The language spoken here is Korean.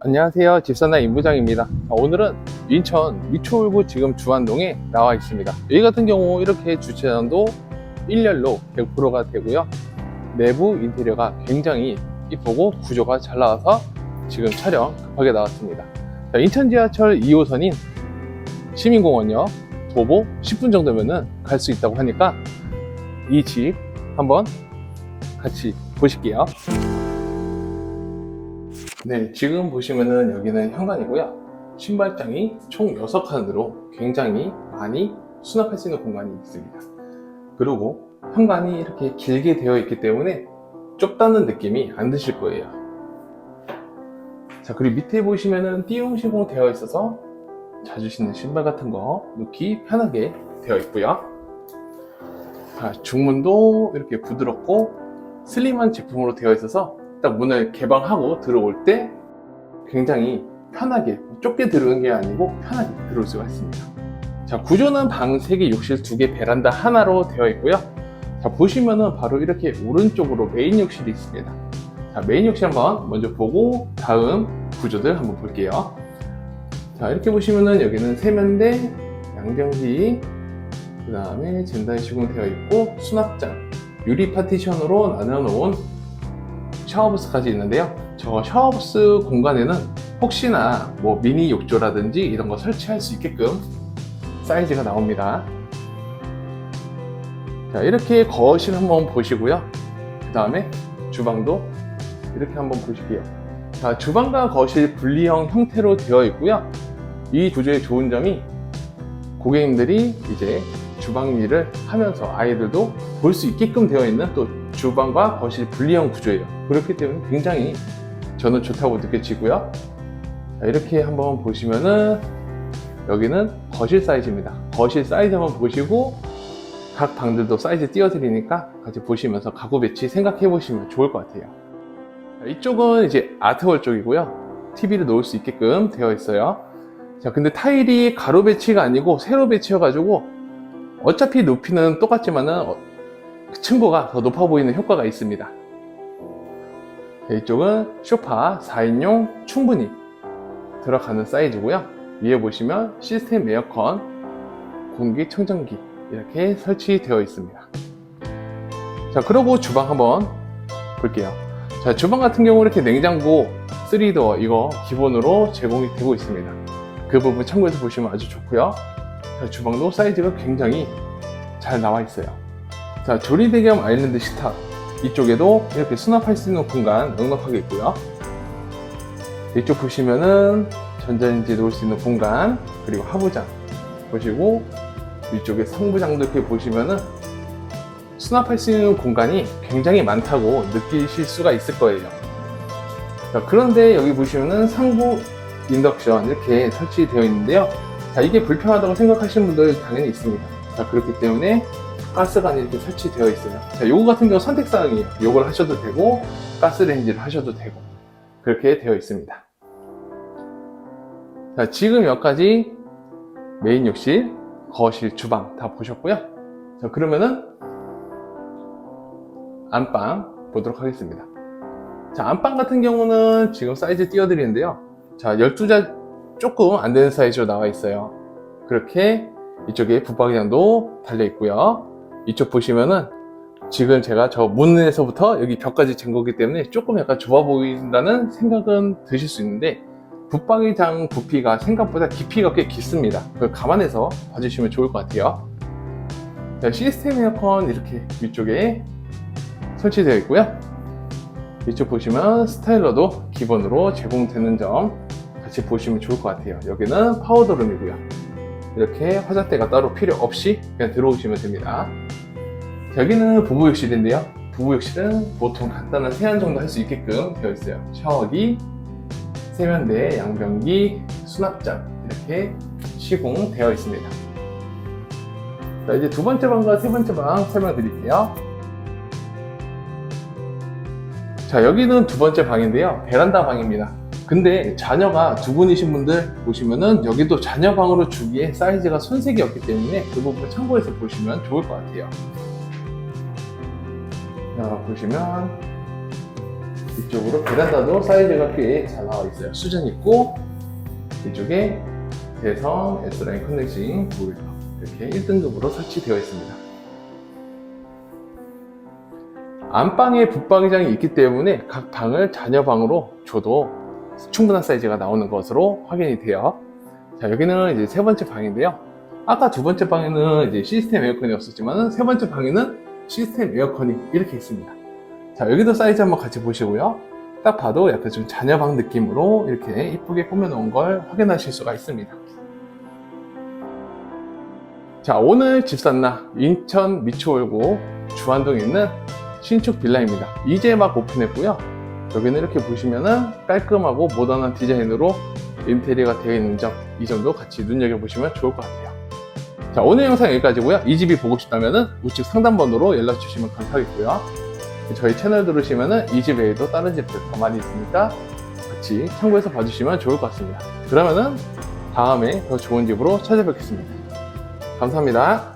안녕하세요. 집사나 임부장입니다. 자, 오늘은 인천 미추홀구 지금 주안동에 나와 있습니다. 여기 같은 경우 이렇게 주차장도 1열로 100%가 되고요. 내부 인테리어가 굉장히 이쁘고 구조가 잘 나와서 지금 촬영 급하게 나왔습니다. 자, 인천 지하철 2호선인 시민공원역 도보 10분 정도면은 갈 수 있다고 하니까 이 집 한번 같이 보실게요. 네, 지금 보시면은 여기는 현관이고요. 신발장이 총 6칸으로 굉장히 많이 수납할 수 있는 공간이 있습니다. 그리고 현관이 이렇게 길게 되어 있기 때문에 좁다는 느낌이 안 드실 거예요. 자, 그리고 밑에 보시면은 띠용 시공 되어 있어서 자주 신는 신발 같은 거 놓기 편하게 되어 있고요. 자, 중문도 이렇게 부드럽고 슬림한 제품으로 되어 있어서 딱 문을 개방하고 들어올 때 굉장히 편하게 좁게 들어오는 게 아니고 편하게 들어올 수가 있습니다. 자 구조는 방 3개, 욕실 2개, 베란다 하나로 되어 있고요. 자 보시면은 바로 이렇게 오른쪽으로 메인 욕실이 있습니다. 자 메인 욕실 한번 먼저 보고 다음 구조들 한번 볼게요. 자 이렇게 보시면은 여기는 세면대, 양변기, 그 다음에 젠다이 시공되어 있고 수납장, 유리 파티션으로 나눠 놓은 샤워부스까지 있는데요. 저 샤워부스 공간에는 혹시나 뭐 미니 욕조라든지 이런 거 설치할 수 있게끔 사이즈가 나옵니다. 자, 이렇게 거실 한번 보시고요. 그 다음에 주방도 이렇게 한번 보실게요. 자, 주방과 거실 분리형 형태로 되어 있고요. 이 구조의 좋은 점이 고객님들이 이제 주방 일을 하면서 아이들도 볼 수 있게끔 되어 있는 또 주방과 거실 분리형 구조예요. 그렇기 때문에 굉장히 저는 좋다고 느껴지고요. 자, 이렇게 한번 보시면은 여기는 거실 사이즈입니다. 거실 사이즈 한번 보시고 각 방들도 사이즈 띄워드리니까 같이 보시면서 가구 배치 생각해 보시면 좋을 것 같아요. 자, 이쪽은 이제 아트월 쪽이고요. TV를 놓을 수 있게끔 되어 있어요. 자, 근데 타일이 가로 배치가 아니고 세로 배치여가지고 어차피 높이는 똑같지만은 어, 층고가 더 높아 보이는 효과가 있습니다. 자, 이쪽은 소파 4인용 충분히 들어가는 사이즈고요. 위에 보시면 시스템 에어컨, 공기청정기 이렇게 설치되어 있습니다. 자, 그리고 주방 한번 볼게요. 자, 주방 같은 경우 이렇게 냉장고 3도어 이거 기본으로 제공이 되고 있습니다. 그 부분 참고해서 보시면 아주 좋고요. 자, 주방도 사이즈가 굉장히 잘 나와 있어요. 자, 조리대 겸 아일랜드 식탁. 이쪽에도 이렇게 수납할 수 있는 공간 넉넉하게 있고요. 이쪽 보시면은 전자레인지 놓을 수 있는 공간, 그리고 하부장 보시고, 이쪽에 상부장도 이렇게 보시면은 수납할 수 있는 공간이 굉장히 많다고 느끼실 수가 있을 거예요. 자, 그런데 여기 보시면은 상부 인덕션 이렇게 설치되어 있는데요. 자, 이게 불편하다고 생각하시는 분들 당연히 있습니다. 자, 그렇기 때문에 가스관이 이렇게 설치되어 있어요. 자, 요거 같은 경우 선택사항이에요. 요걸 하셔도 되고, 가스레인지를 하셔도 되고, 그렇게 되어 있습니다. 자, 지금 여기까지 메인 욕실, 거실, 주방 다 보셨고요. 자, 그러면은 안방 보도록 하겠습니다. 자, 안방 같은 경우는 지금 사이즈 띄워드리는데요. 자, 12자 조금 안 되는 사이즈로 나와 있어요. 그렇게 이쪽에 붙박이장도 달려 있고요. 이쪽 보시면은 지금 제가 저 문에서부터 여기 벽까지 잰 거기 때문에 조금 약간 좁아 보인다는 생각은 드실 수 있는데 붙박이장 부피가 생각보다 깊이가 꽤 깊습니다. 그걸 감안해서 봐주시면 좋을 것 같아요. 자, 시스템 에어컨 이렇게 위쪽에 설치되어 있고요. 이쪽 보시면 스타일러도 기본으로 제공되는 점 같이 보시면 좋을 것 같아요. 여기는 파우더룸이고요. 이렇게 화장대가 따로 필요 없이 그냥 들어오시면 됩니다. 여기는 부부욕실인데요. 부부욕실은 보통 간단한 세안 정도 할 수 있게끔 되어 있어요. 샤워기, 세면대, 양변기, 수납장 이렇게 시공되어 있습니다. 자, 이제 두 번째 방과 세 번째 방 설명드릴게요. 자, 여기는 두 번째 방인데요. 베란다 방입니다. 근데 자녀가 두 분이신 분들 보시면은 여기도 자녀 방으로 주기에 사이즈가 손색이 없기 때문에 그 부분 참고해서 보시면 좋을 것 같아요. 자, 보시면 이쪽으로 베란다도 사이즈가 꽤 잘 나와 있어요. 수전 있고 이쪽에 대성 S라인 커넥팅 보일러 이렇게 1등급으로 설치되어 있습니다. 안방에 붙박이장이 있기 때문에 각 방을 자녀 방으로 줘도 충분한 사이즈가 나오는 것으로 확인이 돼요. 자, 여기는 이제 세 번째 방인데요. 아까 두 번째 방에는 이제 시스템 에어컨이 없었지만 세 번째 방에는 시스템 에어컨이 이렇게 있습니다. 자, 여기도 사이즈 한번 같이 보시고요. 딱 봐도 약간 좀 자녀방 느낌으로 이렇게 이쁘게 꾸며놓은 걸 확인하실 수가 있습니다. 자, 오늘 집산나 인천 미추홀구 주안동에 있는 신축 빌라입니다. 이제 막 오픈했고요. 여기는 이렇게 보시면은 깔끔하고 모던한 디자인으로 인테리어가 되어 있는 점, 이 점도 같이 눈여겨보시면 좋을 것 같아요. 자, 오늘 영상 여기까지고요. 이 집이 보고 싶다면은 우측 상단번호로 연락 주시면 감사하겠고요. 저희 채널 들으시면은 이집 외에도 다른 집들 더 많이 있으니까 같이 참고해서 봐주시면 좋을 것 같습니다. 그러면은 다음에 더 좋은 집으로 찾아뵙겠습니다. 감사합니다.